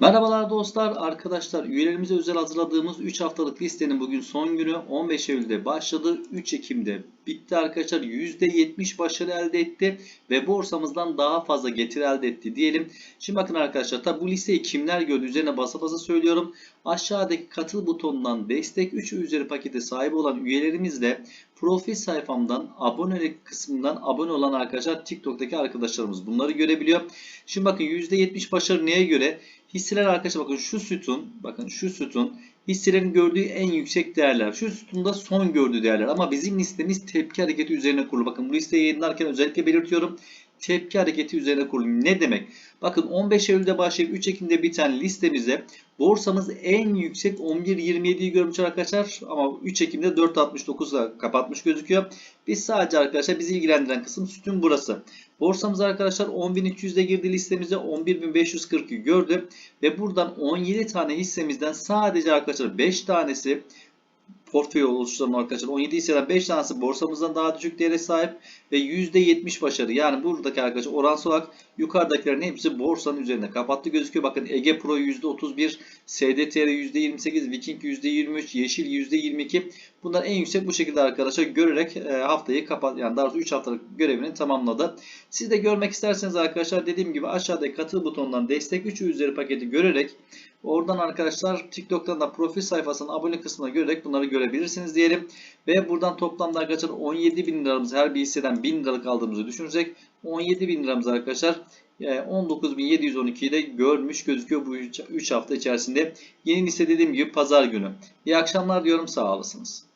Merhabalar dostlar, arkadaşlar. Üyelerimize özel hazırladığımız 3 haftalık listenin bugün son günü 15 Eylül'de başladı. 3 Ekim'de bitti arkadaşlar. %70 başarı elde etti ve borsamızdan daha fazla getiri elde etti diyelim. Şimdi bakın arkadaşlar tabi bu listeyi kimler gördü üzerine basa basa söylüyorum. Aşağıdaki katıl butonundan destek 3 üzeri pakete sahip olan üyelerimizle profil sayfamdan abonelik kısmından abone olan arkadaşlar TikTok'taki arkadaşlarımız bunları görebiliyor. Şimdi bakın %70 başarı neye göre? Hisseler arkadaşlar bakın şu sütun, bakın şu sütun hisselerin gördüğü en yüksek değerler. Şu sütunda son gördüğü değerler. Ama bizim listemiz tepki hareketi üzerine kurulu. Bakın bu listeyi yayınlarken özellikle belirtiyorum. Tepki hareketi üzerine kurulu. Ne demek? Bakın 15 Eylül'de başlayıp 3 Ekim'de biten listemize borsamız en yüksek 11.27'yi görmüş arkadaşlar. Ama 3 Ekim'de 4.69'la kapatmış gözüküyor. Biz sadece arkadaşlar bizi ilgilendiren kısım sütun burası. Borsamız arkadaşlar 10.200'de girdi listemize 11.540'ı gördü. Ve buradan 17 tane hissemizden sadece arkadaşlar 5 tanesi portföy oluşturan arkadaşlar 17 hisseden 5 tanesi borsamızdan daha düşük değere sahip ve %70 başarı. Yani buradaki arkadaşlar oransal olarak yukarıdakilerin hepsi borsanın üzerinde kapattı gözüküyor. Bakın Ege Pro %31, SDTR %28, Viking %23, Yeşil %22. Bunlar en yüksek bu şekilde arkadaşlar görerek e, haftayı kapat yani daha doğrusu 3 haftalık görevini tamamladı. Siz de görmek isterseniz arkadaşlar dediğim gibi aşağıdaki katıl butonundan destek 3 üzeri paketi görerek Oradan arkadaşlar TikTok'tan da profil sayfasının abone kısmına görerek bunları görebilirsiniz diyelim. Ve buradan toplamda arkadaşlar 17 bin liramız her bir hisseden 1000 liralık aldığımızı düşünürsek 17 bin liramız arkadaşlar 19.712'yi de görmüş gözüküyor bu 3 hafta içerisinde. Yeni liste dediğim gibi pazar günü. İyi akşamlar diyorum sağ olasınız.